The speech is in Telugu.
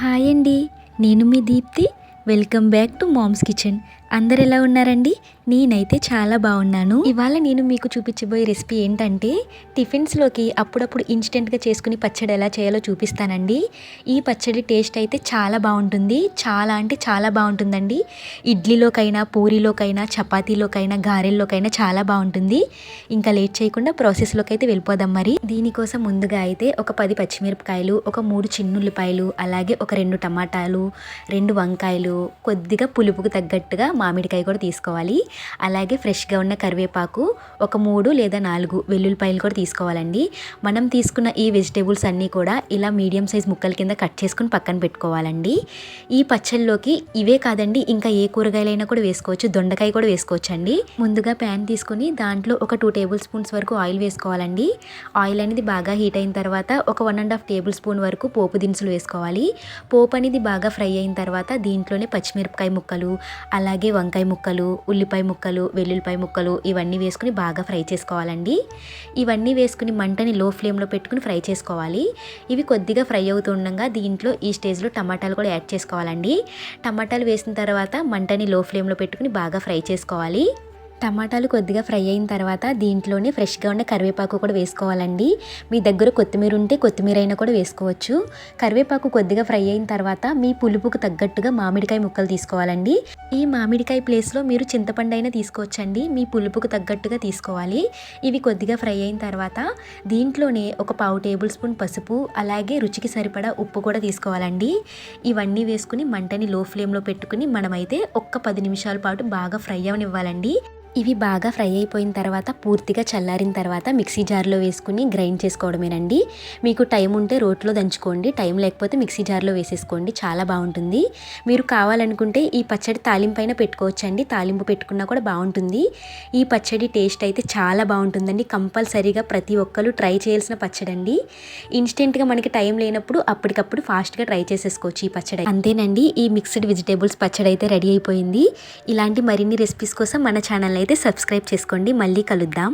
హాయ్ అండి. నేను మీ Deepti. Welcome back to mom's kitchen. అందరు ఎలా ఉన్నారండి? నేనైతే చాలా బాగున్నాను. ఇవాళ నేను మీకు చూపించబోయే రెసిపీ ఏంటంటే టిఫిన్స్లోకి అప్పుడప్పుడు ఇన్స్టెంట్గా చేసుకుని పచ్చడి ఎలా చేయాలో చూపిస్తానండి. ఈ పచ్చడి టేస్ట్ అయితే చాలా బాగుంటుంది. చాలా అంటే చాలా బాగుంటుందండి. ఇడ్లీలోకైనా పూరీలోకైనా చపాతీలోకైనా గారెల్లోకైనా చాలా బాగుంటుంది. ఇంకా లేట్ చేయకుండా ప్రాసెస్లోకి అయితే వెళ్ళిపోదాం మరి. దీనికోసం ముందుగా అయితే ఒక పది పచ్చిమిరపకాయలు ఒక మూడు చిన్నుల్లిపాయలు అలాగే ఒక రెండు టమాటాలు రెండు వంకాయలు కొద్దిగా పులుపుకు తగ్గట్టుగా మామిడికాయ కూడా తీసుకోవాలి. అలాగే ఫ్రెష్గా ఉన్న కరివేపాకు ఒక మూడు లేదా నాలుగు వెల్లుల్లిపాయలు కూడా తీసుకోవాలండి. మనం తీసుకున్న ఈ వెజిటేబుల్స్ అన్నీ కూడా ఇలా మీడియం సైజ్ ముక్కల కింద కట్ చేసుకుని పక్కన పెట్టుకోవాలండి. ఈ పచ్చళ్ళలోకి ఇవే కాదండి ఇంకా ఏ కూరగాయలైనా కూడా వేసుకోవచ్చు దొండకాయ కూడా వేసుకోవచ్చు అండి ముందుగా ప్యాన్ తీసుకుని దాంట్లో ఒక టూ టేబుల్ స్పూన్స్ వరకు ఆయిల్ వేసుకోవాలండి. ఆయిల్ అనేది బాగా హీట్ అయిన తర్వాత ఒక one and half tablespoon వరకు పోపు దినుసులు వేసుకోవాలి. పోపు అనేది బాగా ఫ్రై అయిన తర్వాత దీంట్లోనే పచ్చిమిరపకాయ ముక్కలు అలాగే వంకాయ ముక్కలు ఉల్లిపాయ ముక్కలు వెల్లుల్లిపాయ ముక్కలు ఇవన్నీ వేసుకుని బాగా ఫ్రై చేసుకోవాలండి. ఇవన్నీ వేసుకుని మంటని లో ఫ్లేమ్లో పెట్టుకుని ఫ్రై చేసుకోవాలి. ఇవి కొద్దిగా ఫ్రై అవుతుండగా దీంట్లో ఈ స్టేజ్లో టమాటాలు కూడా యాడ్ చేసుకోవాలండి. టమాటాలు వేసిన తర్వాత మంటని లో ఫ్లేమ్లో పెట్టుకుని బాగా ఫ్రై చేసుకోవాలి. టమాటాలు కొద్దిగా ఫ్రై అయిన తర్వాత దీంట్లోనే ఫ్రెష్గా ఉన్న కరివేపాకు కూడా వేసుకోవాలండి. మీ దగ్గర కొత్తిమీర ఉంటే కొత్తిమీర అయినా కూడా వేసుకోవచ్చు. కరివేపాకు కొద్దిగా ఫ్రై అయిన తర్వాత మీ పులుపుకు తగ్గట్టుగా మామిడికాయ ముక్కలు తీసుకోవాలండి. ఈ మామిడికాయ ప్లేస్లో మీరు చింతపండు అయినా తీసుకోవచ్చండి. మీ పులుపుకు తగ్గట్టుగా తీసుకోవాలి. ఇవి కొద్దిగా ఫ్రై అయిన తర్వాత దీంట్లోనే ఒక పావు టేబుల్ స్పూన్ పసుపు అలాగే రుచికి సరిపడా ఉప్పు కూడా తీసుకోవాలండి. ఇవన్నీ వేసుకుని మంటని లో ఫ్లేమ్లో పెట్టుకుని మనమైతే ఒక్క పది నిమిషాల పాటు బాగా ఫ్రై అవనివ్వాలండి. ఇవి బాగా ఫ్రై అయిపోయిన తర్వాత పూర్తిగా చల్లారిన తర్వాత మిక్సీ జార్లో వేసుకుని గ్రైండ్ చేసుకోవడమేనండి. మీకు టైం ఉంటే రోట్లో దంచుకోండి టైం లేకపోతే మిక్సీ జార్లో వేసేసుకోండి. చాలా బాగుంటుంది. మీరు కావాలనుకుంటే ఈ పచ్చడి తాలింపైన పెట్టుకోవచ్చండి. తాలింపు పెట్టుకున్నా కూడా బాగుంటుంది. ఈ పచ్చడి టేస్ట్ అయితే చాలా బాగుంటుందండి. కంపల్సరీగా ప్రతి ఒక్కరు ట్రై చేయాల్సిన పచ్చడి అండి ఇన్స్టెంట్గా మనకి టైం లేనప్పుడు అప్పటికప్పుడు ఫాస్ట్గా ట్రై చేసేసుకోవచ్చు ఈ పచ్చడి. అంతేనండి. ఈ మిక్స్డ్ వెజిటేబుల్స్ పచ్చడి అయితే రెడీ అయిపోయింది. ఇలాంటి మరిన్ని రెసిపీస్ కోసం మన ఛానల్ అయితే సబ్స్క్రైబ్ చేసుకోండి. మళ్ళీ కలుద్దాం.